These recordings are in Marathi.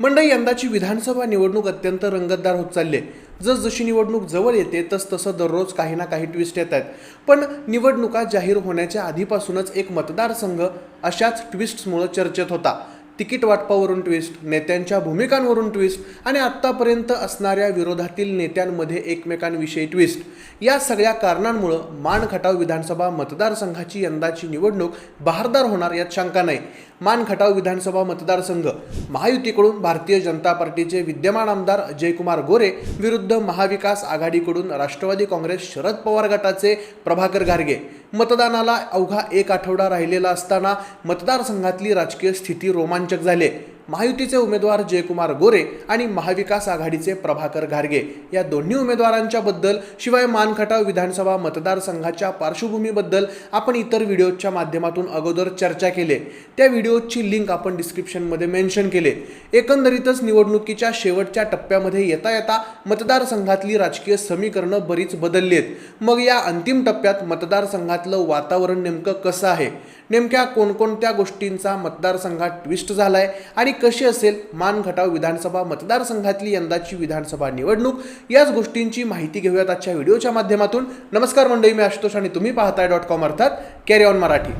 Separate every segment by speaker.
Speaker 1: मंडई यंदाची विधानसभा निवडणूक अत्यंत रंगतदार होत चालली आहे. जसजशी निवडणूक जवळ येते तस तसं दररोज काही ना काही ट्विस्ट येत आहेत. पण निवडणुका जाहीर होण्याच्या आधीपासूनच एक मतदारसंघ अशाच ट्विस्ट्समुळं चर्चेत होता. तिकीट वाटपावरून ट्विस्ट नेत्यांच्या भूमिकांवरून ट्विस्ट आणि आत्तापर्यंत असणाऱ्या विरोधातील नेत्यांमध्ये एकमेकांविषयी ट्विस्ट या सगळ्या कारणांमुळं मान खटाव विधानसभा मतदारसंघाची यंदाची निवडणूक बहारदार होणार यात शंका नाही. मान खटाव विधानसभा मतदारसंघ महायुतीकडून भारतीय जनता पार्टीचे विद्यमान आमदार जयकुमार गोरे विरुद्ध महाविकास आघाडीकडून राष्ट्रवादी काँग्रेस शरद पवार गटाचे प्रभाकर गारगे. मतदानाला अवघा एक आठवडा राहिलेला असताना मतदारसंघातली राजकीय स्थिती रोमांच रोमांचक झाले. महायुतीचे उमेदवार जयकुमार गोरे आणि महाविकास आघाडीचे प्रभाकर घारगे या दोन्ही उमेदवारांच्या बद्दल शिवाय मानखटाव विधानसभा मतदारसंघाच्या पार्श्वभूमीबद्दल आपण इतर व्हिडिओच्या माध्यमातून अगोदर चर्चा केले. त्या व्हिडिओची लिंक आपण डिस्क्रिप्शनमध्ये मेन्शन केले. एकंदरीतच निवडणुकीच्या शेवटच्या टप्प्यामध्ये येता येता मतदारसंघातली राजकीय समीकरणं बरीच बदलली आहेत मग या अंतिम टप्प्यात मतदारसंघातलं वातावरण नेमकं कसं आहे? नेमक्या कोणकोणत्या गोष्टींचा मतदारसंघात ट्विस्ट झाला आहे आणि कशी असेल मानघटाव विधानसभा मतदारसंघातली यंदाची विधानसभा निवडणूक? याच गोष्टींची माहिती घेऊयात आजच्या व्हिडिओच्या माध्यमातून. नमस्कार मंडळी मी आशुतोष आणि तुम्ही पाहताय डॉट कॉम अर्थात कॅरी ऑन मराठी.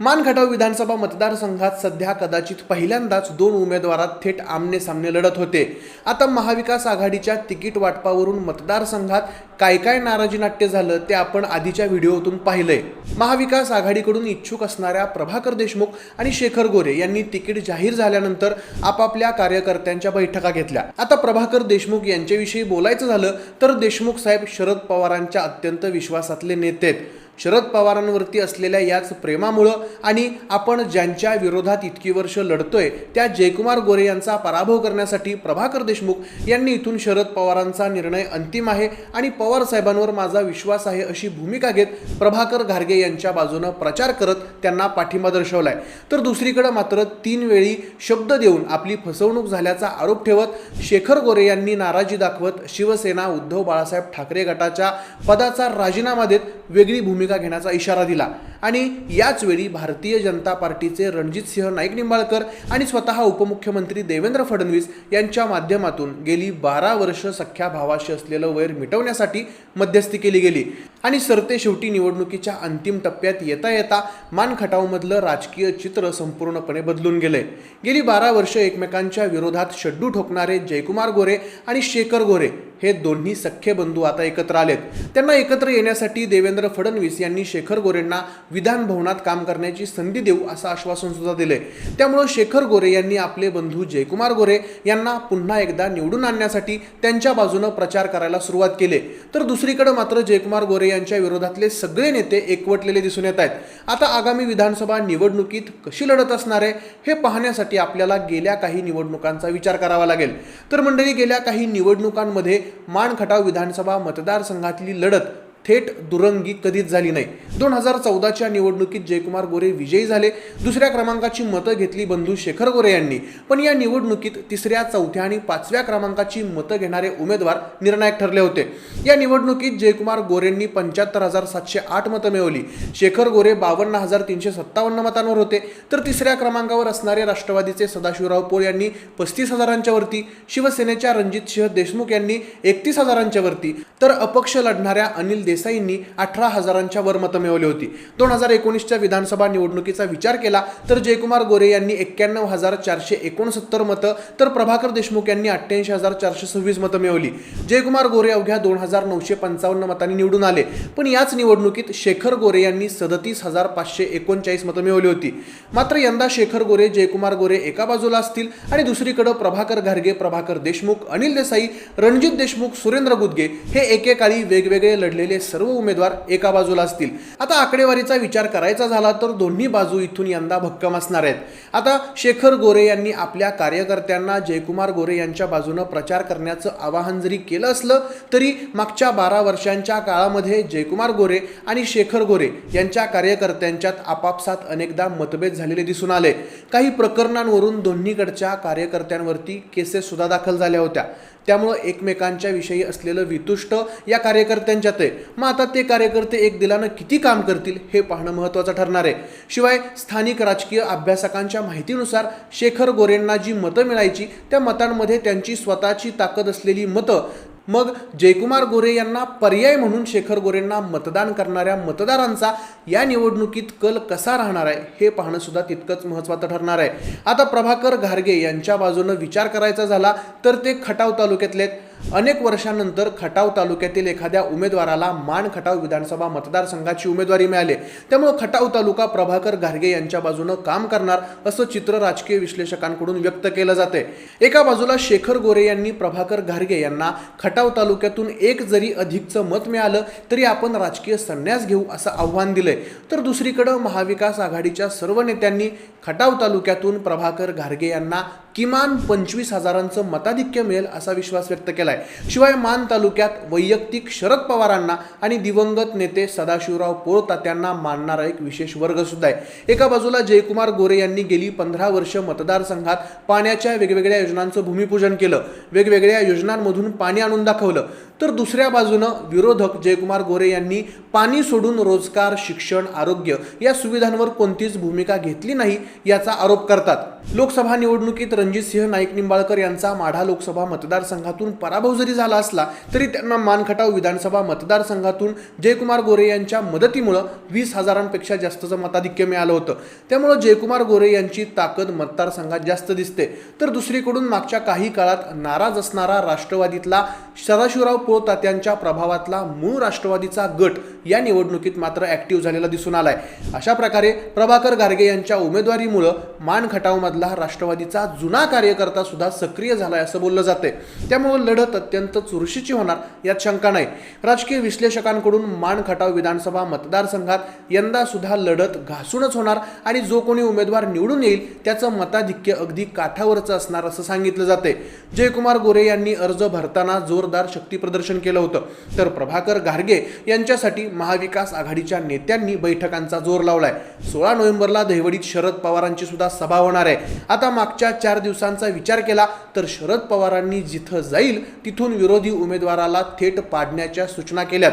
Speaker 1: मानखटाव विधानसभा मतदारसंघात सध्या कदाचित पहिल्यांदाच दोन उमेदवारात थेट आमने सामने लढत होते. आता महाविकास आघाडीच्या तिकीट वाटपावरून मतदारसंघात काय काय नाराजी नाट्य झालं ते आपण आधीच्या व्हिडिओतून पाहिलंय. महाविकास आघाडीकडून इच्छुक असणाऱ्या प्रभाकर देशमुख आणि शेखर गोरे यांनी तिकीट जाहीर झाल्यानंतर आपापल्या कार्यकर्त्यांच्या बैठका घेतल्या. आता प्रभाकर देशमुख यांच्याविषयी बोलायचं झालं तर देशमुख साहेब शरद पवारांच्या अत्यंत विश्वासातले नेते आहेत. शरद पवारांवरती असलेल्या याच प्रेमामुळं आणि आपण ज्यांच्या विरोधात इतकी वर्ष लढतोय त्या जयकुमार गोरे यांचा पराभव करण्यासाठी प्रभाकर देशमुख यांनी इथून शरद पवारांचा निर्णय अंतिम आहे आणि पवार साहेबांवर माझा विश्वास आहे अशी भूमिका घेत प्रभाकर घारगे यांच्या बाजूनं प्रचार करत त्यांना पाठिंबा दर्शवलाय. तर दुसरीकडे मात्र तीन वेळी शब्द देऊन आपली फसवणूक झाल्याचा आरोप ठेवत शेखर गोरे यांनी नाराजी दाखवत शिवसेना उद्धव बाळासाहेब ठाकरे गटाच्या पदाचा राजीनामा देत वेगळी भूमिका घेण्याचा इशारा दिला. आणि याचवेळी भारतीय जनता पार्टीचे रणजितसिंह नाईक निंबाळकर आणि स्वतः उपमुख्यमंत्री देवेंद्र फडणवीस यांच्या माध्यमातून गेली बारा वर्ष सख्या भावाशी असलेलं वैर मिटवण्यासाठी मध्यस्थी केली गेली. आणि सरते शेवटी निवडणुकीच्या अंतिम टप्प्यात येता येता मानखटावमधलं राजकीय चित्र संपूर्णपणे बदलून गेलंय. गेली बारा वर्ष एकमेकांच्या विरोधात शड्डू ठोकणारे जयकुमार गोरे आणि शेखर गोरे हे दोन्ही सख्खे बंधू आता एकत्र आलेत. त्यांना एकत्र येण्यासाठी देवेंद्र फडणवीस यांनी शेखर गोरेंना विधानभवनात काम करण्याची संधी देऊ असं आश्वासन सुद्धा दिले त्यामुळं शेखर गोरे यांनी आपले बंधू जयकुमार गोरे यांना पुन्हा एकदा निवडून आणण्यासाठी त्यांच्या बाजूनं प्रचार करायला सुरुवात केली. तर दुसरीकडे मात्र जयकुमार गोरे यांच्या विरोधातले सगळे नेते एकवटलेले दिसून येत आहेत. आता आगामी विधानसभा निवडणुकीत कशी लढत असणार आहे हे पाहण्यासाठी आपल्याला गेल्या काही निवडणुकांचा विचार करावा लागेल. तर मंडळी गेल्या काही निवडणुकांमध्ये मानखटाव विधानसभा मतदारसंघातली लढत थेट दुरंगी कधीच झाली नाही. दोन हजार चौदाच्या निवडणुकीत जयकुमार गोरे विजयी झाले. दुसऱ्या क्रमांकाची मतं घेतली बंधू शेखर गोरे यांनी. पण या निवडणुकीत तिसऱ्या चौथ्या आणि पाचव्या क्रमांकाची मतं घेणारे उमेदवार निर्णायक ठरले होते. या निवडणुकीत जयकुमार गोरेंनी पंच्याहत्तर हजार सातशे आठ मतं मिळवली. शेखर गोरे बावन्न हजार तीनशे सत्तावन्न मतांवर होते. तर तिसऱ्या क्रमांकावर असणारे राष्ट्रवादीचे सदाशिवराव पोळ यांनी पस्तीस हजारांच्या वरती. शिवसेनेच्या रणजित सिंह देशमुख यांनी एकतीस हजारांच्या वरती. तर अपक्ष लढणाऱ्या अनिल देसाईंनी अठरा हजारांच्या वर मतं मिळवली होती. दोन हजार एकोणीसच्या विधानसभा निवडणुकीचा विचार केला तर जयकुमार गोरे यांनी एक्क्याण्णव हजार चारशे एकोणसत्तर मतं तर प्रभाकर देशमुख यांनी अठ्ठ्याऐंशी हजार चारशे सव्वीस मतं मिळवली. जयकुमार गोरे अवघ्या दोन हजार नऊशे पंचावन्न मतांनी निवडून आले पण याच निवडणुकीत शेखर गोरे यांनी सदतीस हजार पाचशे एकोणचाळीस मतं मिळवली होती. मात्र यंदा शेखर गोरे जयकुमार गोरे एका बाजूला असतील आणि दुसरीकडे प्रभाकर घारगे प्रभाकर देशमुख अनिल देसाई रणजित देशमुख सुरेंद्र गुदगे हे एकेकाळी वेगवेगळे लढलेले सर्व उमेदवार एका बाजूला असतील. आता आकडेवारीचा विचार करायचा झाला तर दोन्ही बाजू इथून यंदा भक्कम असणार आहेत. आता शेखर गोरे यांनी आपल्या कार्यकर्त्यांना जयकुमार गोरे यांच्या बाजूनं प्रचार करण्याचं आवाहन जरी केलं असलं तरी मागच्या बारा वर्षांच्या काळामध्ये जयकुमार गोरे आणि शेखर गोरे यांच्या कार्यकर्त्यांच्यात आपापसात अनेकदा मतभेद झालेले दिसून आले. काही प्रकरणांवरून दोन्हीकडच्या कार्यकर्त्यांवरती केसेस सुद्धा दाखल झाल्या होत्या. त्यामुळं एकमेकांच्या विषयी असलेलं वितुष्ट या कार्यकर्त्यांच्यात आहे. मग आता ते कार्यकर्ते एक दिलानं किती काम करतील हे पाहणं महत्त्वाचं ठरणार आहे. शिवाय स्थानिक राजकीय अभ्यासकांच्या माहितीनुसार शेखर गोरेंना जी मतं मिळायची त्या मतांमध्ये त्यांची स्वतःची ताकद असलेली मतं मग जयकुमार गोरे यांना पर्याय म्हणून शेखर गोरेंना मतदान करणाऱ्या मतदारांचा या निवडणुकीत कल कसा राहणार आहे हे पाहणं सुद्धा तितकंच महत्त्वाचं ठरणार आहे आता प्रभाकर घारगे यांच्या बाजूनं विचार करायचा झाला तर ते खटाव तालुक्यातले आहेत. अनेक वर्षानंतर खटाव तालुक्यातील एखाद्या उमेदवाराला मान खटाव विधानसभा मतदारसंघाची उमेदवारी मिळाली. त्यामुळे खटाव तालुका प्रभाकर घारगे यांच्या बाजूनं काम करणार असं चित्र राजकीय विश्लेषकांकडून व्यक्त केलं जाते एका बाजूला शेखर गोरे यांनी प्रभाकर घारगे यांना खटाव तालुक्यातून एक जरी अधिकचं मत मिळालं तरी आपण राजकीय संन्यास घेऊ असं आव्हान दिलंय. तर दुसरीकडं महाविकास आघाडीच्या सर्व नेत्यांनी खटाव तालुक्यातून प्रभाकर घारगे यांना किमान पंचवीस हजारांचं मताधिक्य मिळेल असा विश्वास व्यक्त केला आहे शिवाय मान तालुक्यात वैयक्तिक शरद पवारांना आणि दिवंगत नेते सदाशिवराव पोळतात्यांना मानणारा एक विशेष वर्ग सुद्धा आहे. एका बाजूला जयकुमार गोरे यांनी गेली पंधरा वर्ष मतदारसंघात पाण्याच्या वेगवेगळ्या योजनांचं भूमिपूजन केलं. वेगवेगळ्या योजनांमधून पाणी आणून दाखवलं. तर दुसऱ्या बाजूनं विरोधक जयकुमार गोरे यांनी पाणी सोडून रोजगार शिक्षण आरोग्य या सुविधांवर कोणतीच भूमिका घेतली नाही. याचा आरोप करतात. लोकसभा निवडणुकीत रणजितसिंह नाईक निंबाळकर यांचा माढा लोकसभा मतदारसंघातून पराभव जरी झाला असला तरी त्यांना मानखटाव विधानसभा मतदारसंघातून जयकुमार गोरे यांच्या मदतीमुळं वीस हजारांपेक्षा जास्तचं मताधिक्य मिळालं होतं. त्यामुळं जयकुमार गोरे यांची ताकद मतदारसंघात जास्त दिसते. तर दुसरीकडून मागच्या काही काळात नाराज असणारा राष्ट्रवादीतला सदाशिवराव पोळतात्यांच्या प्रभावातला मूळ राष्ट्रवादीचा गट या निवडणुकीत मात्र ऍक्टिव्ह झालेला दिसून आलाय. अशा प्रकारे प्रभाकर गारगे यांच्या उमेदवारीमुळं मान खटावमधला राष्ट्रवादीचा जुना कार्यकर्ता सुद्धा सक्रिय झालाय असं बोललं जाते त्यामुळे लढत अत्यंत चुरशीची होणार यात शंका नाही. राजकीय विश्लेषकांकडून मान खटाव विधानसभा मतदारसंघात यंदा सुद्धा लढत घासूनच होणार आणि जो कोणी उमेदवार निवडून येईल त्याचं मताधिक्य अगदी काठावरचं असणार असं सांगितलं जाते जयकुमार गोरे यांनी अर्ज भरताना जोरदार शक्ती प्रदर्शन केलं होतं. तर प्रभाकर घारगे यांच्यासाठी महाविकास आघाडीच्या नेत्यांनी बैठकांचा जोर लावलाय. सोळा नोव्हेंबरला दहिवडीत शरद पवारांची सुद्धा सभा होणार आहे. आता मागच्या चार दिवसांचा विचार केला तर शरद पवारांनी जिथं जाईल तिथून विरोधी उमेदवाराला थेट पाडण्याच्या सूचना केल्यात.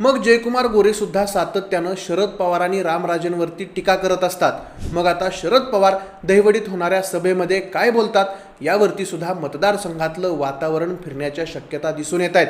Speaker 1: मग जयकुमार गोरे सुद्धा सातत्यानं शरद पवार आणि रामराजेंवरती टीका करत असतात. मग आता शरद पवार दहिवडीत होणाऱ्या सभेमध्ये काय बोलतात? यावरती सुद्धा मतदारसंघातलं वातावरण फिरण्याच्या शक्यता दिसून येत आहेत.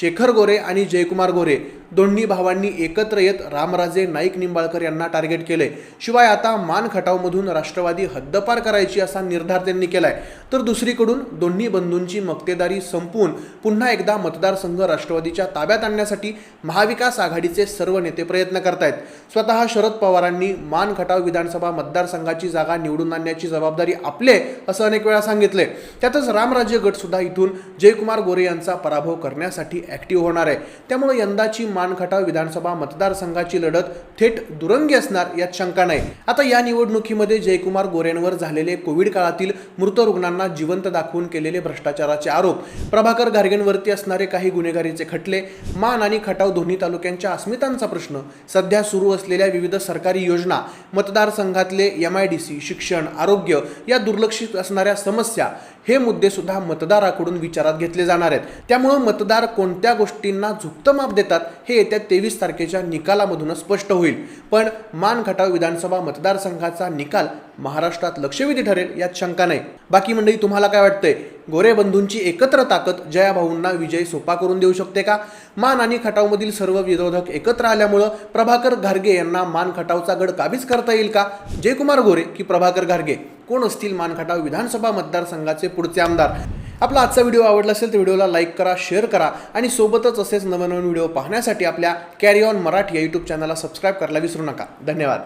Speaker 1: शेखर गोरे आणि जयकुमार गोरे दोन्ही भावांनी एकत्र येत रामराजे नाईक निंबाळकर यांना टार्गेट केले शिवाय आता मान खटावमधून राष्ट्रवादी हद्दपार करायची असा निर्धार त्यांनी केलाय. तर दुसरीकडून दोन्ही बंधूंची मक्तेदारी संपवून पुन्हा एकदा मतदारसंघ राष्ट्रवादीच्या ताब्यात आणण्यासाठी महाविकास आघाडीचे सर्व नेते प्रयत्न करतायत. स्वतः शरद पवारांनी मान खटाव विधानसभा मतदारसंघाची जागा निवडून आणण्याची जबाबदारी आपले असं अनेक वेळा सांगितलं. त्यातच रामराज्य गटसुद्धा इथून जयकुमार गोरे यांचा पराभव करण्यासाठी ऍक्टिव्ह होणार आहे. त्यामुळे यंदाची मानखटाव विधानसभा मतदारसंघाची लढत थेट दुरंगी असणार यात शंका नाही. आता या निवडणुकीमध्ये जयकुमार गोरेंवर झालेले कोविड काळातील मृत रुग्णांना जिवंत दाखवून केलेले भ्रष्टाचाराचे आरोप. प्रभाकर घारगेंवरती असणारे काही गुन्हेगारीचे खटले मान आणि खटाव दोन्ही तालुक्यांच्या अस्मितांचा प्रश्न सध्या सुरू असलेल्या विविध सरकारी योजना मतदारसंघातले एम आय डी सी शिक्षण आरोग्य या दुर्लक्षित असणाऱ्या समस्या हे मुद्दे सुद्धा मतदाराकडून विचारात घेतले जाणार आहेत. त्यामुळं मतदार कोणत्या गोष्टींना झुकतं माप देतात हे येत्या तेवीस तारखेच्या निकालामधूनच स्पष्ट होईल. पण मान खटाव विधानसभा मतदारसंघाचा निकाल महाराष्ट्रात लक्षवेधी ठरेल यात शंका नाही. बाकी मंडळी तुम्हाला काय वाटतंय? गोरे बंधूंची एकत्र ताकद जयाभाऊंना विजय सोपा करून देऊ शकते का? मान आणि खटावमधील सर्व विरोधक एकत्र आल्यामुळं प्रभाकर घारगे यांना मान खटावचा गड काबीज करता येईल का? जयकुमार गोरे की प्रभाकर घारगे? कोण असतील मान खटाव विधानसभा मतदारसंघाचे पुढचे आमदार? आपला आजचा व्हिडिओ आवडला असेल तर व्हिडिओला लाईक करा शेअर करा आणि सोबतच असेच नवनवीन व्हिडिओ पाहण्यासाठी आपल्या कॅरी ऑन मराठी या यूट्यूब चॅनलला सबस्क्राईब करायला विसरू नका. धन्यवाद.